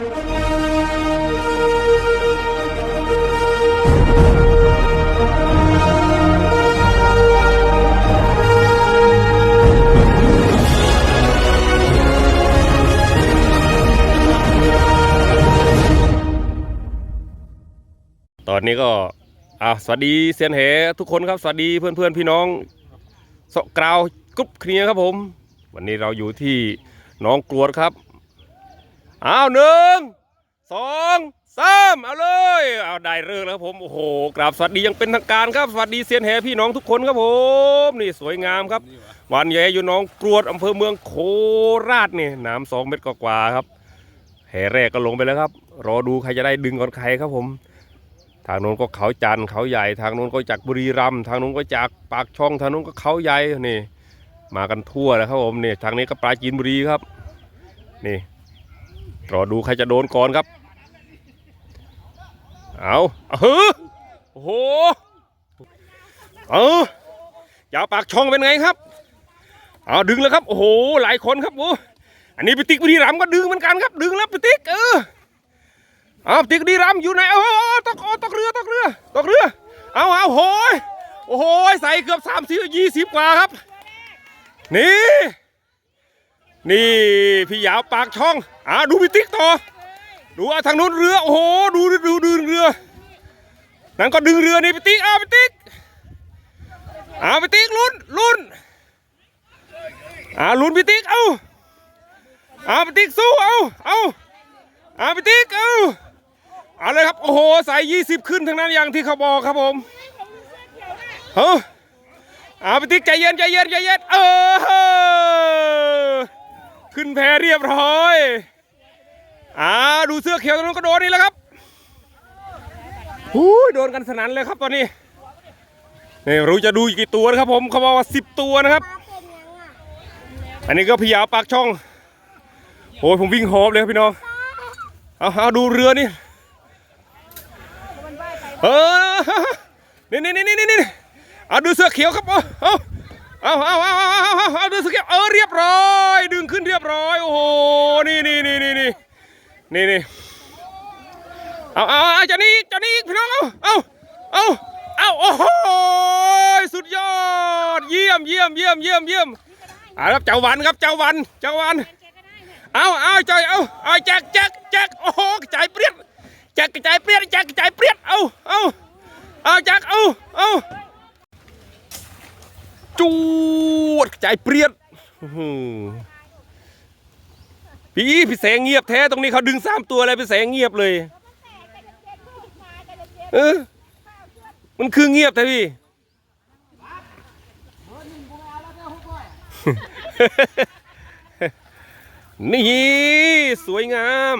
ตอนนี้ก็อ่าสวัสดีเซียนเหทุกคนครับ สวัสดีเพื่อนเพื่อนพี่น้องสกราวกรุ๊ปเคลียร์ครับผม วันนี้เราอยู่ที่น้องกรวดครับ อ้าวหนึ่งสองสามเอาเลยเอาได้เรื่องแล้วผมโอ้โหกราบสวัสดียังเป็นทางการครับสวัสดีเซียนแห่พี่น้องทุกคนครับผมนี่สวยงามครับวันใหญ่อยู่น้องกรวดอำเภอเมืองโคราชนี่น้ำสองเมตรกว่าครับแห่แรกก็ลงไปแล้วครับ รอดูใครจะได้ดึงก่อนใครครับผม ทางโน้นก็เขาจันทร์เขาใหญ่ ทางโน้นก็จากบุรีรัมย์ทางโน้นก็จากปากช่องทางโน้นก็เขาใหญ่นี่ มากันทั่วแล้วครับผมนี่ทางนี้ก็ปราจีนบุรีครับ นี่ รอดูใครจะโดนก่อนครับเอาเอาเฮ้อโอ้โห เอายาวปากช่องเป็นไงครับ เอาดึงแล้วครับ โอ้โห หลายคนครับโอ้อันนี้ไปติ๊กบุรีรัมก็ดึงเหมือนกันครับ ดึงแล้วไปติ๊กเออเอาติ๊กดีรำอยู่ไหนเอาเอตกเอาตกเรือตกเรือตกเรือ เอาเอาโหยโอ้โห ใส่เกือบสามสิบยี่สิบกว่าครับ นี่ นี่พี่ยาวปากช่องอ่าดูพี่ติ๊กต่อ ดูอะทางนู้นเรือ โอ้โห ดูดูดึงเรือ นั่นก็ดึงเรือนี่พี่ติ๊กเอาพี่ติ๊กเอาพี่ติ๊กลุ้นลุ้นอ่าลุ้นพี่ติ๊ก เอ้าเอาพี่ติ๊กสู้ เอ้าเอ้าเอาพี่ติ๊ก เอ้าเอาเลยครับ โอ้โห ใส่ยี่สิบขึ้นทั้งนั้นอย่างที่เขาบอกครับผมเฮ้ยเอาพี่ติ๊กใจเย็นใจเย็นใจเย็นเออ ขึ้นแพเรียบร้อยอ่าดูเสื้อเขียวตรงนู้นก็โดนนี่แล้วครับหูยโดนกันสนั่นเลยครับตอนนี้นี่รู้จะดูกี่ตัวนะครับผมเขาบอกว่าสิบตัวนะครับ อันนี้ก็พี่ยาวปากช่องโอ้ยผมวิ่งหอบเลยครับพี่น้องเอาเอาดูเรือนี่เออนี่นี่นี่นี่นี่เอาดูเสื้อเขียวครับเอาเอา เอาเอาเอาเอาเอาเอาดูเสือเขียวเออเรียบร้อย ดึงขึ้นเรียบร้อยโอ้โหนี่นี่นี่นี่นี่นี่นี่เอาเอาเอาจ้านี้เจ้านี้พี่น้องเอาเอาเอาเอาโอ้โหสุดยอดเยี่ยมเยี่ยมเยี่ยมเยี่ยมเยี่ยมเอาครับเจ้าวันครับเจ้าวันเจ้าวันเอาเอาใจเอาเอาแจกแจกแจกโอ้โหกระจเปรี้ยแจกกระจเปรี้ยแจกกระจเปรี้ยเอาเอาเอาแจกเอาเอา จูดกระจเปรี้ยอื้อหือพี่พี่แสงเงียบแท้ตรงนี้เขาดึงสามตัวเลยพี่แสงเงียบเลย เออ มันคือเงียบแต่พี่นี่ สวยงาม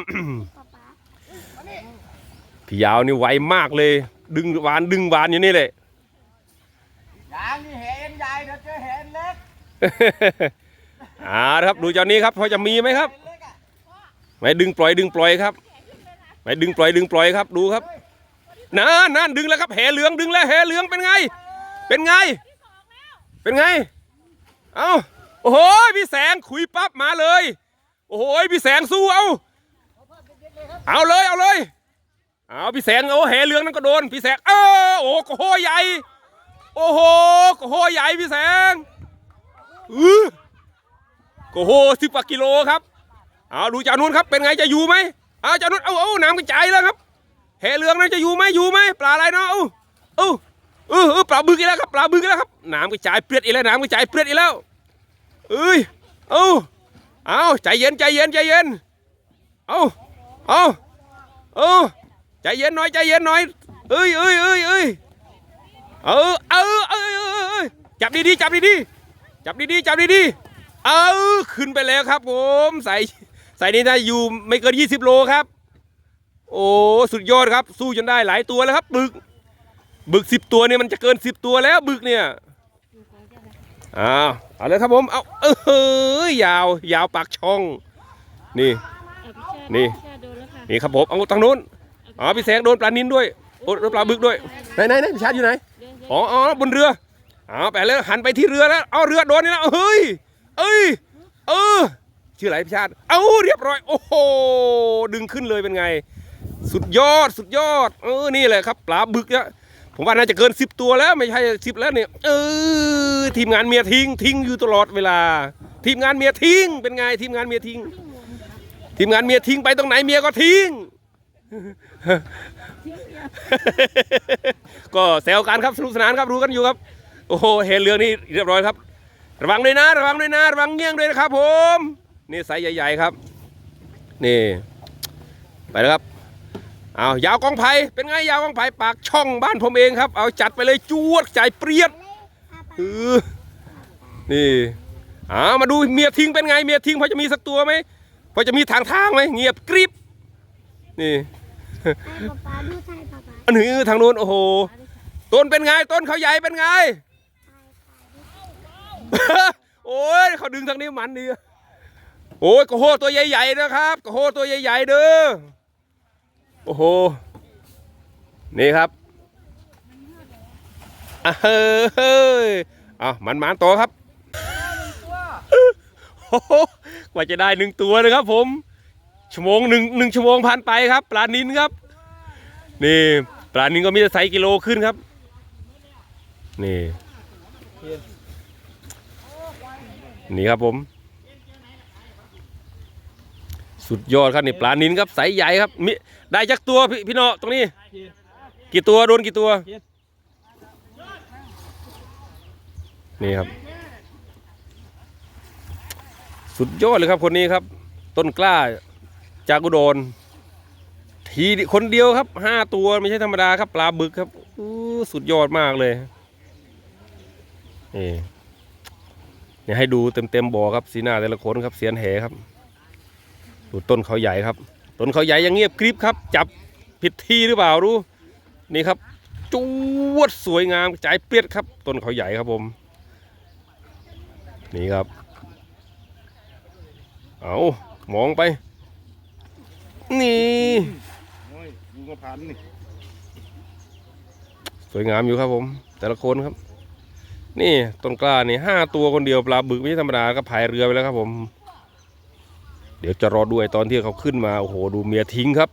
พี่ยาวนี่ไวมากเลย ดึงวานดึงวานอยู่นี่เลยยางนี่เห็ อ่าครับดูเจ้านี้ครับพอจะมีไหมครับไม่ดึงปล่อยดึงปล่อยครับไม่ดึงปล่อยดึงปล่อยครับดูครับนั่นนั่นดึงแล้วครับแหเหลืองดึงแล้วแหเหลืองเป็นไง เป็นไง เป็นไง เอ้าโอ้โหพี่แสงขุยปั๊บมาเลย โอ้โหพี่แสงสู้เอาเอาเลยเอาเลยเอาพี่แสงโอ้แหเหลืองนั่นก็โดนพี่แสงเออโอ้โหใหญ่ โอ้โหโหใหญ่พี่แสง อือโอ้โหสิบกว่ากิโลครับเอาดูจ้านู้นครับเป็นไงจะอยู่ไหมเอาจ้านู้นเอาเอาน้ำกระจายแล้วครับแหเหลืองนั้นจะอยู่ไหมอยู่ไหมปลาอะไรเนาะเอาเอาเออเออปลาบึกอีกแล้วครับปลาบึกอีกแล้วครับน้ำกระจายเปรี้ยดอีกแล้วน้ำกระจายเปรี้ยดอีกแล้วเอ้ยเอาเอาใจเย็นใจเย็นใจเย็นเอาเอาเอาใจเย็นหน่อยใจเย็นหน่อยเอ้ยเอ้ยเอ้ยเอ้ยเออเออเออเออเออจับดีๆจับดีๆ จับดีๆจับดีๆ เอาขึ้นไปแล้วครับผมใส่ใส่นี่นะอยู่ไม่เกิน 20 โลครับ โอ้สุดยอดครับ สู้จนได้หลายตัวแล้วครับ บึก บึก10ตัวเนี่ยมันจะเกิน10ตัวแล้วบึกเนี่ยอ้าวเอาเลยครับผมเอาเอ้ยยาว ยาวปากช่อง นี่นี่นี่ครับผมเอาทางนู้นอ๋อพี่แสงโดนปลานินด้วยโดนปลาบึกด้วยไหนไหนไหนพี่ชาร์จอยู่ไหนอ๋ออ๋อบนเรือ เอาไปแล้วหันไปที่เรือแล้ว เอาเรือโดนนี่นะเฮ้ย เอ้ย เออ ชื่ออะไรพี่ชาติเอาเรียบร้อย โอ้โห ดึงขึ้นเลยเป็นไง สุดยอด สุดยอด เออ นี่แหละครับ ปลาบึกเนี่ยผมว่าน่าจะเกินสิบตัวแล้วไม่ใช่สิบแล้วเนี่ย เออ ทีมงานเมียทิ้ง ทิ้งอยู่ตลอดเวลา ทีมงานเมียทิ้ง เป็นไง ทีมงานเมียทิ้ง ทีมงานเมียทิ้งไปตรงไหนเมียก็ทิ้งก็แซวกันครับสนุกสนานครับรู้กันอยู่ครับ โอ้โหเห็นเรื่องนี้เรียบร้อยครับ ระวังด้วยนะ ระวังด้วยนะ ระวังเงี้ยงด้วยนะครับผม นี่ไซส์ใหญ่ ๆ ครับ นี่ ไปแล้วครับ เอายาวกองไผ่เป็นไงยาวกองไผ่ปากช่องบ้านผมเองครับ เอาจัดไปเลยจวดใจายเปรียดเออนี่เอามาดูเมียทิ้งเป็นไงเมียทิ้งพอจะมีสักตัวไหมพอจะมีทางทางไหมเงียบกริบนี่ใช่ป๊าป๊าดูใช่ป๊าป๊าอันนี้ทางนู้นโอ้โหต้นเป็นไงต้นเขาใหญ่เป็นไง โอ้ยเขาดึงทางนี้มันดีโอ้ยกระโหตัวใหญ่ๆนะครับกระโหตัวใหญ่ๆเด้อโอ้โหนี่ครับเฮ้ยอะมันมันต่อครับกว่าจะได้หนึ่งตัวนะครับผม ชั่วโมงหนึ่งหนึ่งชั่วโมงผ่านไปครับ ปลานินครับ นี่ปลานินก็มีแต่ไซส์กิโลขึ้นครับ นี่ นี่ครับผม สุดยอดครับนี่ปลานินครับไซส์ใหญ่ครับมิได้จักตัวพี่พี่เนาะตรงนี้ กี่ตัวโดนกี่ตัว นี่ครับ สุดยอดเลยครับคนนี้ครับ ต้นกล้าจากอุดรทีคนเดียวครับห้าตัวไม่ใช่ธรรมดาครับ ปลาบึกครับอู้สุดยอดมากเลยนี่ เนี่ยให้ดูเต็มเต็มๆบ่อครับสีหน้าแต่ละคนครับเสียนแหครับดูต้นเขาใหญ่ครับ ต้นเขาใหญ่ยังเงียบกริบครับ จับผิดที่หรือเปล่ารู้นี่ครับจวดสวยงามใจายเปรียดครับ ต้นเขาใหญ่ครับผม นี่ครับ เอามองไป นี่โอ้ยดูกระพันนี่สวยงามอยู่ครับผม แต่ละคนครับ นี่ต้นกล้านี่ห้าตัวคนเดียวปลาบึกไม่ธรรมดาก็พายเรือไปแล้วครับผม เดี๋ยวจะรอด้วยตอนที่เขาขึ้นมาโอ้โหดูเมียทิ้งครับ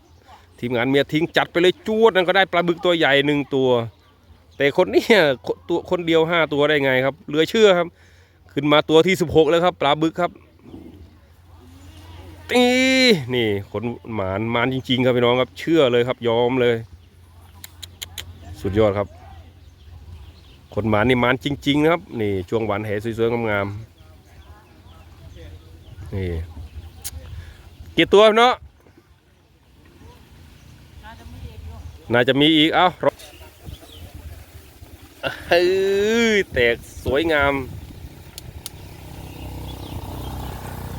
ทีมงานเมียทิ้งจัดไปเลยจวดนั่นก็ได้ปลาบึกตัวใหญ่หนึ่งตัว แต่คนนี้ตัวคนเดียวห้าตัวได้ไงครับเหลือเชื่อครับ ขึ้นมาตัวที่สิบหกแล้วครับ ปลาบึกครับตีนี่คนหมานหมานจริงๆ ครับพี่น้องครับเชื่อเลยครับยอมเลย สุดยอดครับ คนหมานนี่หมานจริง ๆ นะครับ นี่ช่วงหวานแหสวยๆงามๆนี่กี่ตัวเนาะน่าจะมีอีก เอ้าเฮ้ยแตกสวยงาม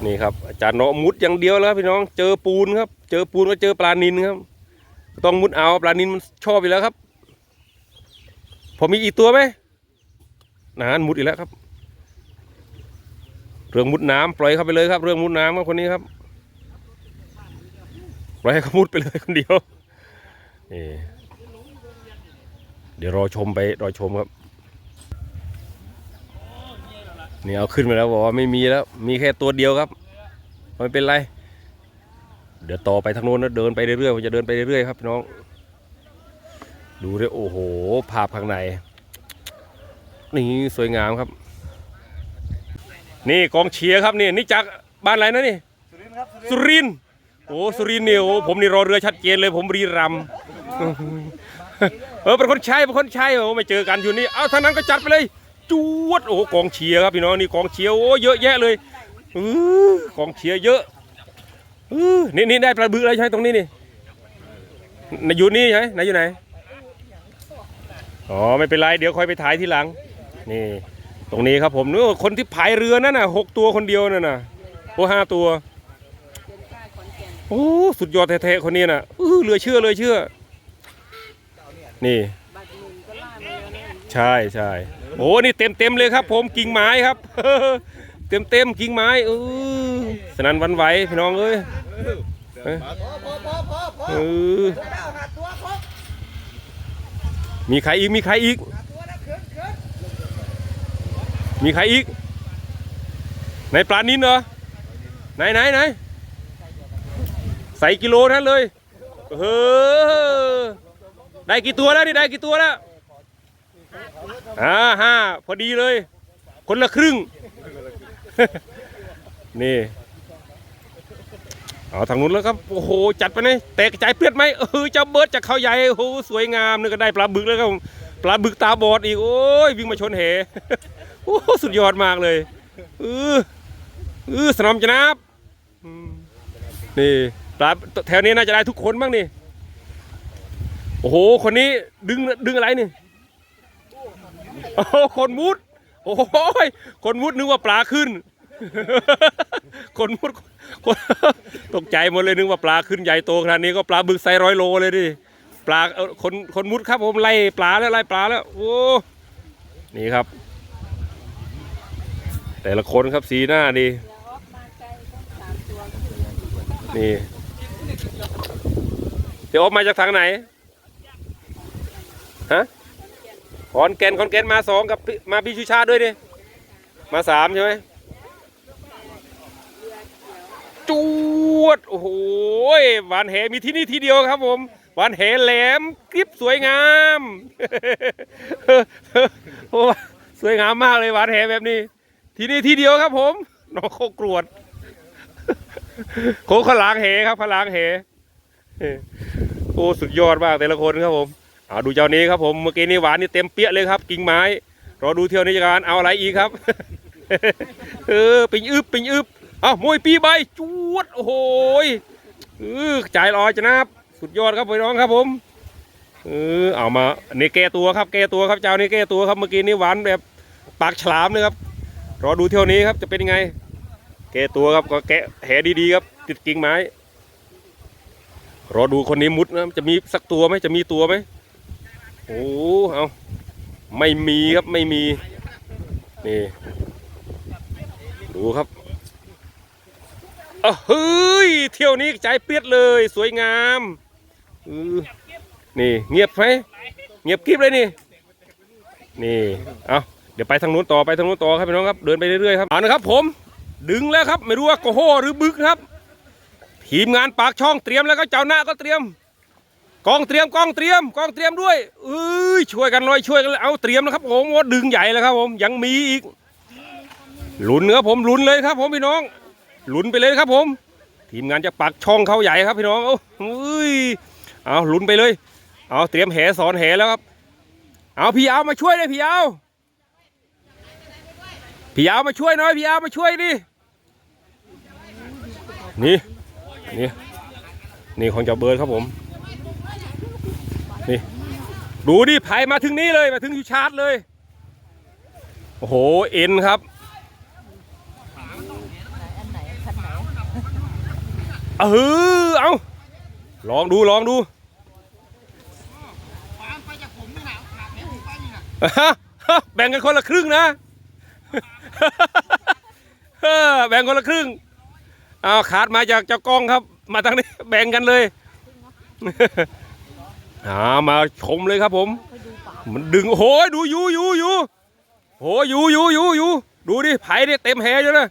นี่ครับ อาจารย์เนาะมุดอย่างเดียวแล้วพี่น้อง เจอปูนครับ เจอปูนก็เจอปลานินครับ ต้องมุดเอาปลานินมันชอบอยู่แล้วครับพอมีอีกตัวไหม นานมุดอีกแล้วครับ เรื่องมุดน้ำปล่อยเข้าไปเลยครับ เรื่องมุดน้ำครับคนนี้ครับปล่อยให้เขามุดไปเลยคนเดียวนี่เดี๋ยวรอชมไปรอชมครับนี่เอาขึ้นมาแล้วบอกว่าไม่มีแล้ว มีแค่ตัวเดียวครับไม่เป็นไร เดี๋ยวต่อไปทางโน้นนะเดินไปเรื่อยๆผมจะเดินไปเรื่อยๆครับพี่น้อง ดูด้วยโอ้โห ภาพข้างใน นี่สวยงามครับ นี่กองเชียร์ครับนี่นี่จากบ้านอะไรนะนี่สุรินทร์ครับสุรินทร์สุรินทร์โอ้สุรินทร์เนี่ยโอ้ผมนี่รอเรือชัดเจนเลย ผมรีรัมย์เออเป็นคนใช้เป็นคนใช้โอ้ไม่เจอกันอยู่นี่เอาทางนั้นก็จัดไปเลยจวดโอ้โหกองเชียร์ครับพี่น้องนี่กองเชียร์โอ้เยอะแยะเลยออกองเชียร์เยอะอื้อนี่นี่ได้ปลาบึกอะไรใช่ตรงนี้นี่ไหนอยู่นี่ใช่ไหนอยู่ไหนอ๋อไม่เป็นไรเดี๋ยวค่อยไปถ่ายทีหลัง นี่ ตรงนี้ครับผมนึกว่าคนที่พายเรือนั่นน่ะหกตัวคนเดียวนั่นน่ะโอ้ห้าตัวโอ้สุดยอดแท้ๆคนนี้น่ะอื้อเหลือเชื่อเลยเชื่อ นี่ใช่ใช่โอ้นี่เต็มเต็มเลยครับ ผมกิ่งไม้ครับ เต็มเต็มกิ่งไม้เออสนันวันไหวพี่น้องเอ้ยเออมีใครอีกมีใครอีก หน้าตัวนะขึ้นขึ้น มีใครอีก ในปลานินเหรอ ไหนไหนไหนใส่กิโลนั้นเลยเออได้กี่ตัวแล้วนี่ได้กี่ตัวแล้วอ่าห้าพอดีเลย คนละครึ่ง นี่เอาทางนู้นแล้วครับโอ้โหจัดไปเลยแตกกระจเปลือดไหมเออเจ้าเบิร์ดจากเขาใหญ่โอ้โหสวยงามนี่ก็ได้ปลาบึกแล้วครับปลาบึกตาบอดอีกโอ้ยวิ่งมาชนเห โอ้สุดยอดมากเลยเออเออสนามจนาบนี่ปลาแถวนี้น่าจะได้ทุกคนบ้างนี่โอ้โห คนนี้ดึงดึงอะไรนี่โอ้คนมุด โอ้โหคนมุดนึกว่าปลาขึ้น คนมุดคนตกใจหมดเลยนึกว่าปลาขึ้นใหญ่โตขนาดนี้ก็ปลาบึกไซร้อยโลเลยดิปลาคนคนมุดครับผมไล่ปลาแล้วไล่ปลาแล้วโอ้นี่ครับ แต่ละคนครับสีหน้าดีนี่เดี๋ยวออกมาจากทางไหนฮะขอนแก่นขอนแก่นมาสองกับมาพี่ชูชาด้วยดิมาสามใช่ไหมจวดโอ้โหหวานแหมีที่นี่ที่เดียวครับผมหวานแหแหลมกริบสวยงามโอ้สวยงามมากเลยหวานแหแบบนี้ ที่นี่ที่เดียวครับ ผมน้องโคกรวดโคกขลางเหครับขลางเหโอ้สุดยอดมากแต่ละคนครับผมเอาดูเจ้านี้ครับผมเมื่อกี้นี่หวานนี่เต็มเปี้ยเลยครับ กิ่งไม้รอดูเที่ยวนี้จะการเอาอะไรอีกครับเออปิงอึบปิงอึบเอามวยปีใบจวดโอ้โหยเออจ่ายลอยจะนับสุดยอดครับพี่น้องครับผมเออเอามานี่แก้ตัวครับแก้ตัวครับเจ้านี่แก้ตัวครับเมื่อกี้นี่หวานแบบปากฉลามเลยครับ รอดูเที่ยวนี้ครับจะเป็นยังไง แกตัวครับก็แกะแหดีๆครับ ติดกิ่งไม้ รอดูคนนี้มุดนะจะมีสักตัวไหมจะมีตัวไหมโอ้เอาไม่มีครับไม่มีนี่ดูครับเอ้าเฮ้ยเที่ยวนี้ใจเปียดเลยสวยงามนี่เงียบไหมเงียบกริบเลยนี่นี่เอา ดี๋ยวไปทางนู้นต่อไปทางนู้นต่อครับพี่น้องครับเดินไปเรื่อยๆครับเอานะครับผมดึงแล้วครับ ไม่รู้ว่าโกโฮหรือบึกครับ ทีมงานปากช่องเตรียมแล้วก็เจ้าหน้าก็เตรียม กองเตรียมกองเตรียมกองเตรียมด้วยเอ้ยช่วยกันเลยช่วยกันเลยเอาเตรียมแล้วครับผมว่าดึงใหญ่แล้วครับผมยังมีอีกลุ้นครับผมลุ้นเลยครับ ผมพี่น้องลุ้นไปเลยครับผม ทีมงานจะปักช่องเขาใหญ่ครับพี่น้องเอ้ยเอาลุ้นไปเลย เอาเตรียมแหสอนแหแล้วครับ เอาพี่ยามาช่วยเลยพี่ยา พี่ยาวมาช่วยหน่อยพี่ยาวมาช่วยดินี่นี่นี่ของเจ้าเบิร์ดครับผมนี่ดูดิไผ่มาถึงนี้เลยมาถึงยูชาร์จเลยโอ้โหเอ็นครับเออเอาลองดูลองดูฮะฮะแบ่งกันคนละครึ่งนะเออ แบ่งคนละครึ่งเอาขาดมาจากเจ้ากล้องครับ มาทางนี้แบ่งกันเลยอามาชมเลยครับผม มันดึงโอ้โหดูอยู่อยู่อยู่โหอยู่อยู่อยู่อยู่ดูดิไผ่เนี่ยเต็มแหอยู่นะ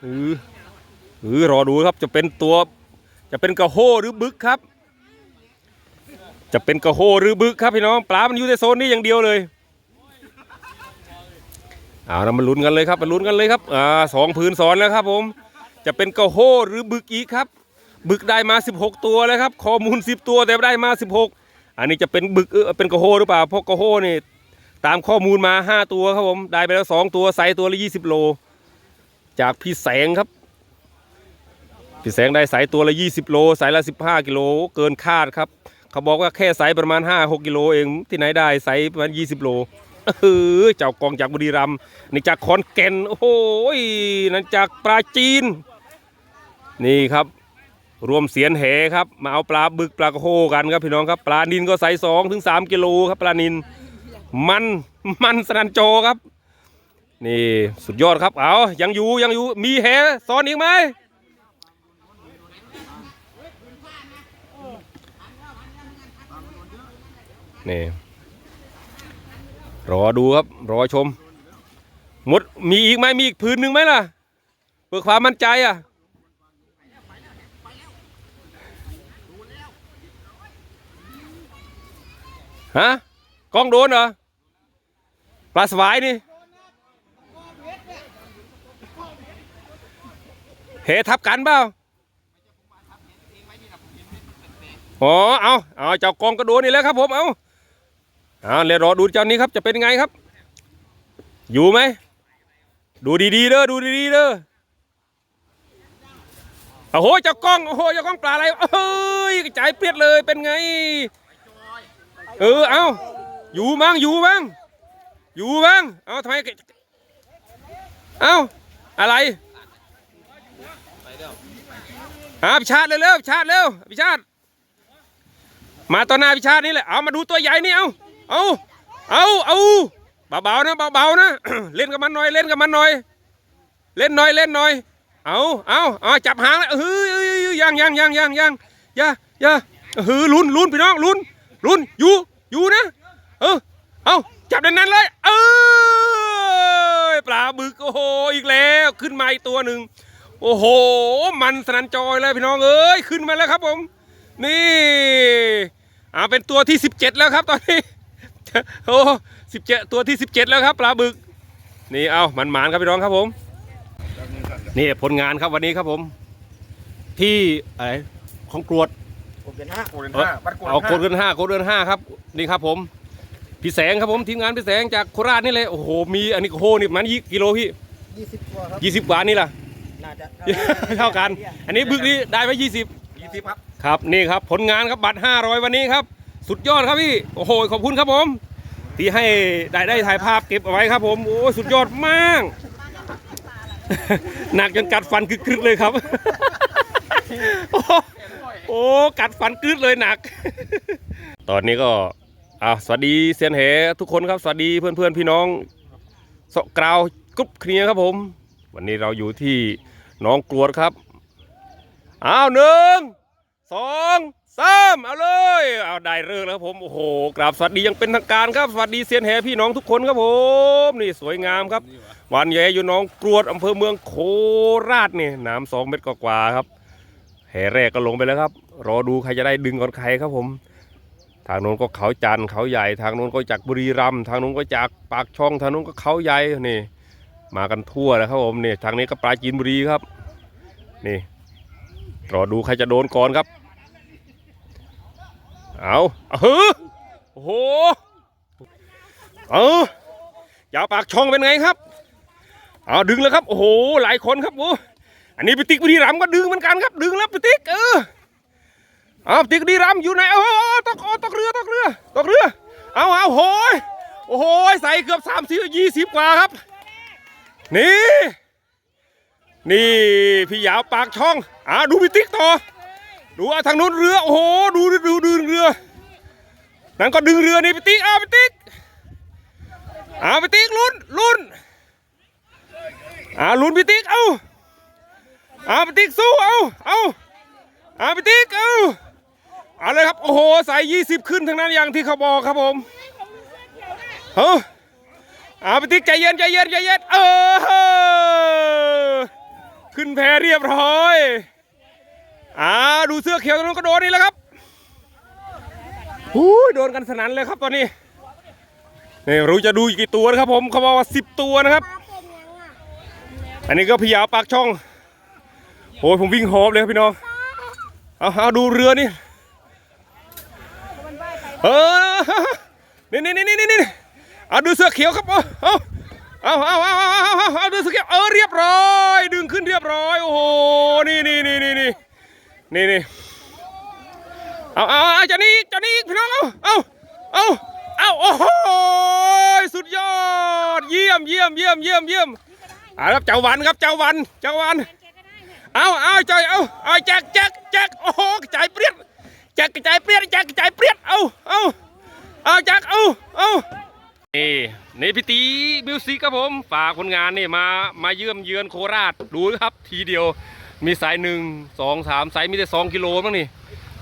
เออเออรอดูครับจะเป็นตัว จะเป็นกระโฮหรือบึกครับ จะเป็นกระโฮหรือบึกครับพี่น้องปลา มันอยู่ในโซนนี้อย่างเดียวเลย เอาเรามาลุ้นกันเลยครับมาลุ้นกันเลยครับอ่าสองพื้นสอนแล้วครับ ผม จะเป็นกระโฮหรือบึกอีกครับ บึกได้มา 16 ตัวแล้วครับข้อมูล 10 ตัวแต่ได้มา 16 อันนี้จะเป็นบึกเออเป็นกระโฮหรือเปล่าเพราะกระโฮนี่ตามข้อมูลมา 5 ตัวครับผมได้ไปแล้ว 2 ตัวไซตัวละ 20 โล จากพี่แสงครับพี่แสงได้สายตัวละ 20 โล สายละ 15 กิโล เกินคาดครับ เขาบอกว่าแค่สายประมาณ 5-6 กิโลเอง ที่ไหนได้สายประมาณ 20 โล เออเจ้ากองจากบุรีรัมย์นี่จากขอนแก่นโอ้โหนั่นจากปราจีน นี่ครับ รวมเสียนแหครับ มาเอาปลาบึกปลากระโฮกันครับพี่น้องครับ ปลานินก็ใส่2ถึง3กิโลครับปลานิน มันมันสนันโจครับ นี่สุดยอดครับเอายังอยู่ยังอยู่มีแหซ้อนอีกไหมนี่ รอดูครับ รอชม หมดมีอีกไหมมีอีกพื้นหนึ่งไหมล่ะเพื่อความมั่นใจอะฮะกล้องโดนเหรอปลาสวายนี่เหทับกันเปล่าอ๋อเอาเอาเจ้ากองกระโดนนี่แล้วครับผมเอา อาเดี๋ยวรอดูเจ้านี้ครับจะเป็นไงครับ อยู่ไหม ดูดีๆเด้อดูดีๆเด้อโอ้โหเจ้ากล้องโอ้โหเจ้ากล้องปลาอะไรเอ้ยกระจายเปรียดเลยเป็นไง เออเอาอยู่บ้างอยู่บ้างอยู่บ้างเอาทำไมเอาอะไรอาพิชาติเร็วๆพิชาติเร็วพิชาติมาต่อหน้าพิชาตินี่แหละเอามาดูตัวใหญ่นี่เอา เอาเอาเอาเบาๆนะเบาๆนะเล่นกับมันหน่อยเล่นกับมันหน่อย เล่นหน่อยเล่นหน่อย เอาเอาเอาจับหางแล้วเฮ้ยยยังยังยังยังยังย่าย่าเฮ้ยลุ้นลุ้นพี่น้องลุ้นลุ้นอยู่อยู่นะ เออเอาจับดันนั้นเลย เอ้ยปลาบึกโอ้โหอีกแล้วขึ้นมาอีกตัวหนึ่งโอ้โห มันสนันจอยเลยพี่น้องเอ้ยขึ้นมาแล้วครับผม นี่อ่าเป็นตัวที่ 17 แล้วครับตอนนี้ โอ้สิบเจ็ดตัวที่17แล้วครับปลาบึก นี่เอามันหมานครับพี่น้องครับผม นี่ผลงานครับวันนี้ครับผม ที่ไอของกรวดโอเคห้าโอเคเอ้ยห้าบัตรกดเอาโคห้าเดือนห้าโคเดือนห้าครับ นี่ครับผม พี่แสงครับผมทีมงานพี่แสงจากโคราชนี่เลยโอ้โหมีอันนี้โคนี่มันยี่กิโลพี่ยี่สิบกว่าครับยี่สิบกว่านี่ล่ะน่าจะเท่ากัน อันนี้บึกนี้ได้ไว้ยี่สิบยี่สิบครับครับนี่ครับผลงานครับบัตรห้าร้อยวันนี้ครับ สุดยอดครับพี่ โอ้โห ขอบคุณครับผม ที่ให้ได้ได้ถ่ายภาพเก็บเอาไว้ครับผม โอ้สุดยอดมาก หนักจนกัดฟันกึกๆเลยครับ โอ้กัดฟันกึดเลยหนัก ตอนนี้ก็อ่าสวัสดีเซียนเหทุกคนครับ สวัสดีเพื่อนเพื่อนพี่น้องสกราวกรุ๊ปเคลียร์ครับผม วันนี้เราอยู่ที่น้องกรวดครับ อ้าวหนึ่งสอง สามเอาเลย เอาได้เรื่องแล้วครับผมโอ้โหกราบสวัสดียังเป็นทางการครับสวัสดีเซียนแหพี่น้องทุกคนครับผมนี่สวยงามครับวันใหญ่อยู่น้องกรวดอำเภอเมืองโคราชนี่น้ำสองเมตรกว่าครับแห่แรกก็ลงไปแล้วครับ รอดูใครจะได้ดึงก่อนใครครับผม ทางโน้นก็เขาจันทร์เขาใหญ่ ทางโน้นก็จากบุรีรัมย์ทางโน้นก็จากปากช่องทางโน้นก็เขาใหญ่นี่ มากันทั่วแล้วครับผมนี่ทางนี้ก็ปราจีนบุรีครับ นี่ รอดูใครจะโดนก่อนครับ เอาเอาเฮ้อโอ้โหเอายาวปากช่องเป็นไงครับเอาดึงแล้วครับโอ้โหหลายคนครับโอ้อันนี้ไปติ๊กบุรีรัมก็ดึงเหมือนกันครับ ดึงแล้วไปติ๊กเออเอาติ๊กบุรีรัมอยู่ไหนเอาเอาเอาตกเอาตกเรือตกเรือตกเรือ เอาเอาโหยโอ้โหใส่เกือบสามสิบยี่สิบกว่าครับ นี่ นี่พี่ยาวปากช่องอ่าดูพี่ติ๊กต่อ ดูเอาทางนู้นเรือ โอ้โห ดูดูดึงเรือ นั่นก็ดึงเรือนี่พี่ติ๊กเอาพี่ติ๊กเอาพี่ติ๊กลุ้นลุ้นอ่าลุ้นพี่ติ๊กเอาเอาไปติ๊กสู้เอาเอาเอาไปติ๊กเอาเอาเลยครับ โอ้โหใส่ยี่สิบขึ้นทั้งนั้นอย่างที่เขาบอกครับผมเฮ้เอาไปติ๊กใจเย็นใจเย็นใจเย็นเออ ขึ้นแพเรียบร้อย อ่าดูเสื้อเขียวตรงนู้นก็โดนนี่แหละครับหูยโดนกันสนั่นเลยครับตอนนี้นี่รู้จะดูกี่ตัวนะครับ ผมเขาบอกว่าสิบตัวนะครับ อันนี้ก็พี่ยาวปากช่องโอ้ยผมวิ่งหอบเลยครับพี่น้องเอาเอาดูเรือนี่เออนี่นี่นี่นี่นี่เอาดูเสื้อเขียวครับเอาเอาเอาเอาเอาเอาเอาดูเสื้อเขียวเออเรียบร้อย ดึงขึ้นเรียบร้อยโอ้โหนี่นี่นี่นี่ นี่นี่เอาเอาเอาเจานี่เจานี่พี่น้องเอาเอาเอาเอาโอ้โหสุดยอด เยี่ยมเยี่ยมเยี่ยมเยี่ยมเยี่ยมเอาครับเจ้าวันครับเจ้าวันเจ้าวันเอาเอาใจเอาเอาแจกแจกแจกโอ้โหกระจายเปรี้ยแจกกระจายเปรี้ยแจกกระจายเปรี้ยเอาเอาเอาแจกเอาเอานี่นี่พี่ตีมิวสิกครับผมฝากผลงานนี่มามาเยี่ยมเยือนโคราชดูครับทีเดียว มีสายหนึ่งสองสามสายมีแต่สองกิโลมั้งนี่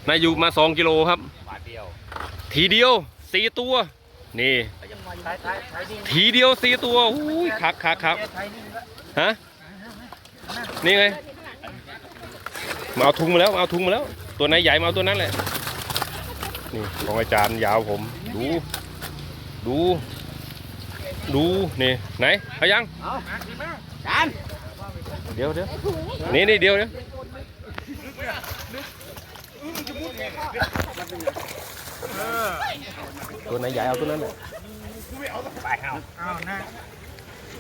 นายอยู่มาสองกิโลครับ บาทเดียวทีเดียวสี่ตัว นี่ท้ายท้ายท้ายนี่ทีเดียวสี่ตัวอุ้ยคักคักคักท้ายนี่ก็ฮะนี่ไงมาเอาถุงมาแล้วมาเอาถุงมาแล้ว ตัวไหนใหญ่มาเอาตัวนั้นแหละนี่ของอาจารย์ยาวผม ดู ดู ดูนี่ไหนเอายังเอาจาน เดี๋ยวเดี๋ยวนี่นี่เดี๋ยวเดี๋ยวตัวไหนใหญ่เอาตัวนั้นเลย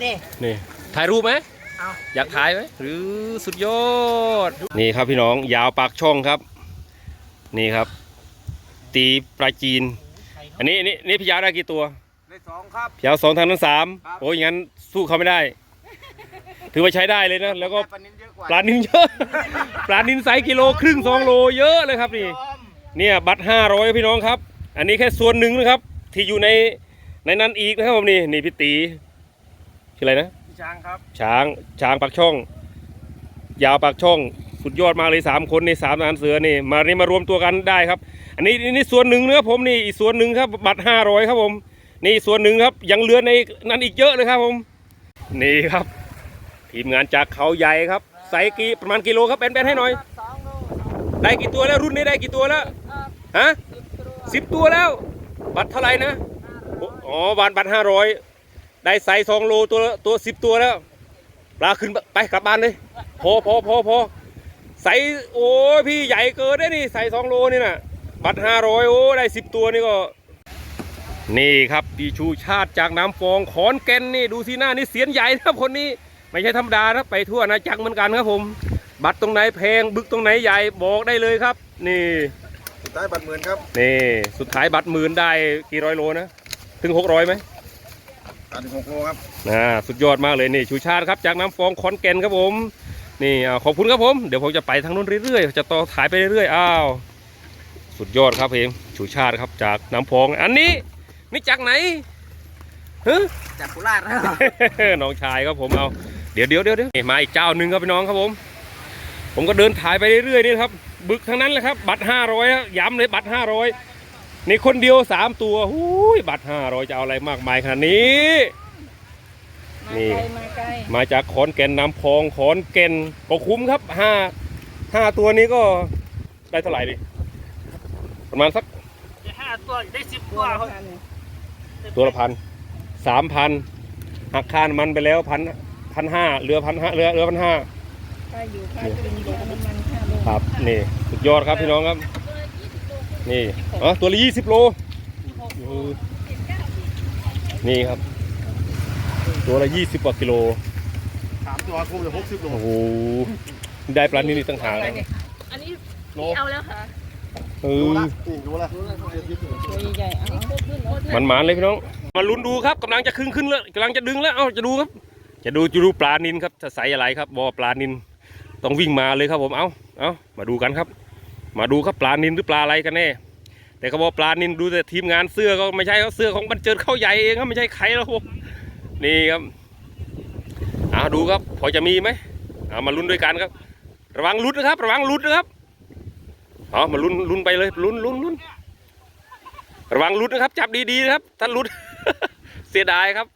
นี่นี่ถ่ายรูปไหมเอาอยากถ่ายไหมหรือสุดยอด นี่ครับพี่น้องยาวปากช่องครับ นี่ครับ ตีปลาจีน อันนี้อันนี้นี่พี่ยาวได้กี่ตัวได้สองครับพี่ยาวสองทางนั้นสามครับโอ้ยงั้นสู้เขาไม่ได้ ถือว่าใช้ได้เลยนะ แล้วก็ปลานินเยอะกว่าปลานินเยอะ ปลานินไซส์กิโลครึ่งสองโลเยอะเลยครับนี่ยอมเนี่ยบัตรห้าร้อยพี่น้องครับ อันนี้แค่ส่วนหนึ่งนะครับ ที่อยู่ในในนั้นอีกนะครับผมนี่นี่พี่ตีชื่ออะไรนะช้างครับช้างช้างปากช่อง ยาวปากช่องสุดยอดมากเลยสามคนในสามนานเสือนี่มานี่มารวมตัวกันได้ครับ อันนี้นี่ส่วนหนึ่งนะครับผมนี่อีกส่วนหนึ่งครับ บัตรห้าร้อยครับผม นี่ส่วนหนึ่งครับยังเหลือในนั้นอีกเยอะเลยครับผม นี่ครับ ทีมงานจากเขาใหญ่ครับไซส์กี่ประมาณกิโลครับแบนๆให้หน่อยสองโลได้กี่ตัวแล้วรุ่นนี้ได้กี่ตัวแล้วฮะสิบตัวแล้ว บัตรเท่าไหร่นะอ๋อบัตรบัตรห้าร้อยได้ไซส์สองโลตัวตัวสิบตัวแล้วปลาขึ้นไปกลับบ้านเลยพอพอพอพอไซส์โอ้ยพี่ใหญ่เกินได้นี่ไซส์สองโลนี่นะบัตรห้าร้อยโอ้ได้สิบตัวนี่ก็ นี่ครับปีชูชาติจากน้ำฟองขอนแก่นนี่ดูสีหน้านี่เสียนใหญ่นะครับคนนี้ ไม่ใช่ธรรมดานะไปทั่วอาณาจักรเหมือนกันครับผม บัตรตรงไหนแพงบึกตรงไหนใหญ่บอกได้เลยครับ นี่สุดท้ายบัตรหมื่นครับนี่สุดท้ายบัตรหมื่นได้กี่ร้อยโลนะถึงหกร้อยไหมตันหกโลครับอ่าสุดยอดมากเลยนี่ชูชาติครับจากน้ำฟองขอนแก่นครับผม นี่อ่าขอบคุณครับผมเดี๋ยวผมจะไปทางนู้นเรื่อยๆจะต่อถ่ายไปเรื่อยๆอ้าวสุดยอดครับเพมชูชาติครับจากน้ำฟองอันนี้นี่จากไหนฮะ จากโคราชนะ น้องชายครับผมเอา เดี๋ยวเดี๋ยวเดี๋ยวเดี๋ยวนี่มาอีกเจ้าหนึ่งครับพี่น้องครับผม ผมก็เดินถ่ายไปเรื่อยๆนี่นะครับ บึกทั้งนั้นเลยครับ บัตรห้าร้อยย้ำเลยบัตรห้าร้อยนี่คนเดียวสามตัวหูยบัตรห้าร้อยจะเอาอะไรมากมายขนาดนี้มานี่ไกลมาไกลมาจากขอนแก่นน้ำพองขอนแก่นก็คุ้มครับห้าห้าตัวนี้ก็ได้เท่าไหร่ดิประมาณสักห้าตัวได้สิบตัตัววละพันตัวละพันสามพันหักค่าน้ำมันไปแล้วพัน พันห้าเหลือพันห้าเหลือเหลือพันห้าค่าอยู่ค่ากินยาน้ำมันค่าลงครับนี่สุดยอดครับพี่น้องครับ นี่อ๋อตัวละยี่สิบโลเออนี่ครับ ตัวละยี่สิบกว่ากิโลสามตัวคุ้มจะหกสิบโลโอ้โหได้ปลานิลอีกต่างหากนะอันนี้พี่เอาแล้วค่ะเอดูอละนี่ดูละตัวใหญ่ๆเอาโคตรขึ้นโคตรมันหมานเลยพี่น้อง มาลุ้นดูครับกำลังจะครึ่งขึ้นแล้วกำลังจะดึงแล้ว เอ้าจะดูครับ จะดูจะดูปลานินครับจะใสอะไรครับบอปลานินต้องวิ่งมาเลยครับผมเอาเอามาดูกันครับ มาดูครับปลานินหรือปลาอะไรกันแน่ แต่ก็บอกปลานินดูแต่ทีมงานเสื้อก็ไม่ใช่เขาเสื้อของบรรเจิดเข้าใหญ่เองครับไม่ใช่ใครแล้วผมนี่ครับเอาดูครับ พอจะมีไหมเอามาลุ้นด้วยกันครับ ระวังลุดนนะครับ ระวังลุดนนะครับเอามาลุ้นลุ้นไปเลยลุ้นลุ้นลุ้นระวังลุดนนะครับ จับดีๆนะครับถ้าหลุดเสียดายครับ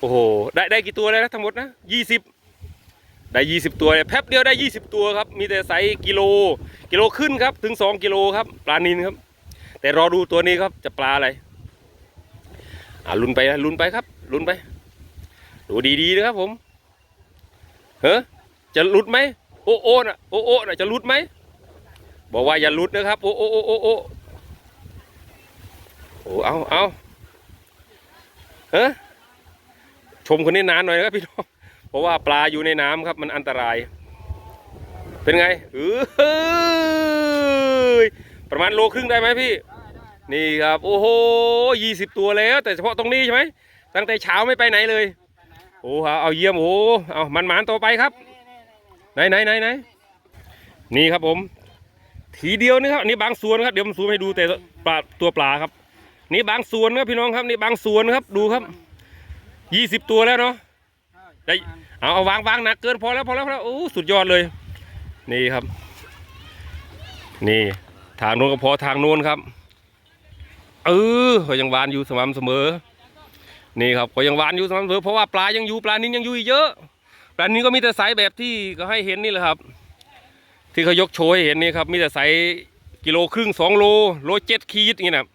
โอ้โห ได้ได้กี่ตัวเลยนะทั้งหมดนะยี่สิบได้ยี่สิบตัวเนี่ยแป๊บเดียวได้ยี่สิบตัวครับ มีแต่ไซส์กิโล กิโลขึ้นครับ ถึงสองกิโลครับ ปลานินครับ แต่รอดูตัวนี้ครับ จะปลาอะไร อ่าลุนไปลุนไปครับ ลุนไป ดูดีๆนะครับผม เฮ้จะลุดไหม โอโอน่ะ โอโอน่ะ จะลุดไหม บอกว่าอย่าลุดนะครับ โอโอโอโอโอโอ้เอาเอาเฮ้ ชมคนนี้นานหน่อยนะครับพี่น้องเพราะว่าปลาอยู่ในน้ำครับมันอันตราย เป็นไงเออประมาณโลครึ่งได้ไหมพี่ นี่ครับโอ้โหยี่สิบตัวแล้ว แต่เฉพาะตรงนี้ใช่ไหมตั้งแต่เช้าไม่ไปไหนเลยโอ้เอาเอาเยี่ยมโอ้เอามันหมานต่อไปครับไหนไหนไหนไหนนี่ครับผม ทีเดียวนะครับนนี้บางส่วนครับเดี๋ยวผมซูมให้ดูแต่ปลาตัวปลาครับ นี่บางส่วนครับพี่น้องครับนี่บางส่วนครับดูครับ ยี่สิบตัวแล้วเนาะได้เอาเอาวางวางนักเกินพอแล้วพอแล้วพอแล้วโอ้สุดยอดเลย นี่ครับ นี่ ทางโน้นก็พอทางโน้นครับเออก็ยังหวานอยู่สม่ำเสมอ นี่ครับก็ยังหวานอยู่สม่ำเสมอเพราะว่าปลายังอยู่ปลานินยังอยู่อีกเยอะปลานินก็มีแต่ไซส์แบบที่ก็ให้เห็นนี่แหละครับ ที่เขายกโชว์ให้เห็นนี่ครับมีแต่ไซส์กิกิโลครึ่งสองโลโลเจ็ดขีดอย่างงี้นะ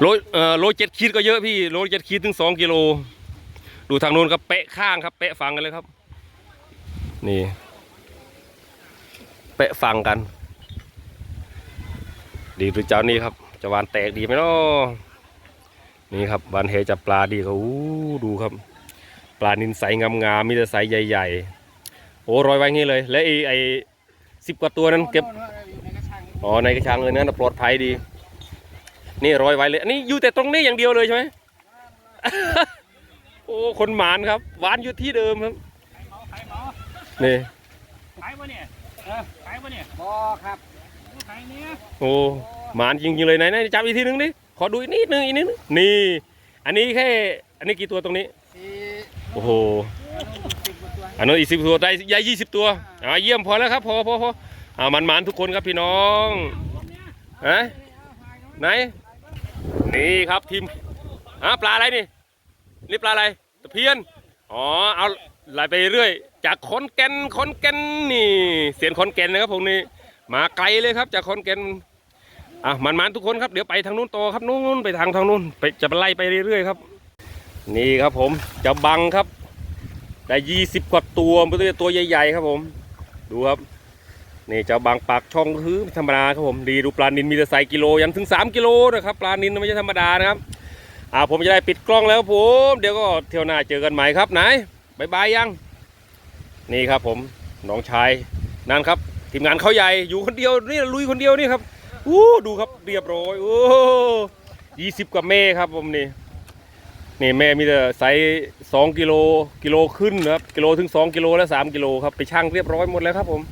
โลเอ่อโลเจ็ดขีดก็เยอะพี่โลเจ็ดขีดถึงสองกิโล ดูทางโน้นครับเป๊ะข้างครับเป๊ะฟังกันเลยครับ นี่ เป๊ะฟังกัน ดีดูเจ้านี่ครับจะวานแตกดีไหมเนาะนี่ครับวานเฮจับปลาดีเขาอู้ดูครับ ปลานินใสงามๆมีแต่ใสใหญ่ ๆ โอ้รอยไว้งี้เลย และไอ้ไอ้สิบกว่าตัวนั้นเก็บอ๋อในกระชังเลยนะปลอดภัยดี นี่รอยไว้เลยอันนี้อยู่แต่ตรงนี้อย่างเดียวเลยใช่ไหมโอ้คนหมานครับหวานอยู่ที่เดิมครับนี่ขายปะเนี่ยเออขายปะเนี่ยบอครับขายเนี้ยโอ้หมานจริงๆเลยไหนไหนจับอีกทีนึงดิขอดูอีกนิดนึงอีกนิดนึงนี่ อันนี้แค่ อันนี้กี่ตัวตรงนี้สี่โอ้โหอันนั้นอีกสิบตัวได้ยายยี่สิบตัวอ่าเยี่ยมพอแล้วครับพอพอพออ่ามันมันๆทุกคนครับพี่น้องฮะไหน นี่ครับทีมอ่าปลาอะไรนี่นี่ปลาอะไรตะเพียนอ๋อเอาไหลไปเรื่อย จากขอนแก่นขอนแก่นนี่เสียนขอนแก่นนะครับผมนี่มาไกลเลยครับจากขอนแก่นอะมันมันๆทุกคนครับเดี๋ยวไปทางนู้นต่อครับนู้นไปทางทางนู้นไปจะไปไล่ไปเรื่อยๆครับ นี่ครับผมจะบังครับ ได้ยี่สิบกว่าตัวมันตัวใหญ่ๆครับผม ดูครับ นี่เจ้าบางปากช่องคือธรรมดาครับผมดีดูปลานินมีแต่ใส่กิโลยันถึง 3 กิโลนะครับปลานินไม่ใช่ธรรมดานะครับอ่าผมจะได้ปิดกล้องแล้วผมเดี๋ยวก็เที่ยวหน้าเจอกันใหม่ครับไหนบายบายยังนี่ครับผมน้องชายนั่นครับทีมงานเขาใหญ่อยู่คนเดียวนี่ลุยคนเดียวนี่ครับอู้ดูครับเรียบร้อยโอ้ยี่สิบกว่าเมครับผมนี่นี่แม่มีแต่ไซส์สองกิโลกิโลขึ้นนะครับกิโลถึงสองกิโลและสามกิโลครับไปชั่งเรียบร้อยหมดแล้วครับผม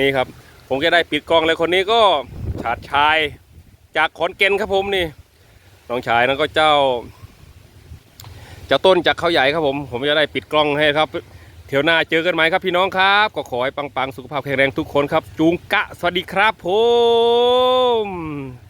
นี่ครับ ผมก็ได้ปิดกล้องเลยคนนี้ก็ชาติชายจากขอนเกนครับผมนี่น้องชายนั้นก็เจ้าเจ้าต้นจากเขาใหญ่ครับผม ผมจะได้ปิดกล้องให้ครับเที่ยวหน้าเจอกันไหมครับพี่น้องครับ ก็ขอให้ปังๆ สุขภาพแข็งแรงทุกคนครับ จูงกะ สวัสดีครับผม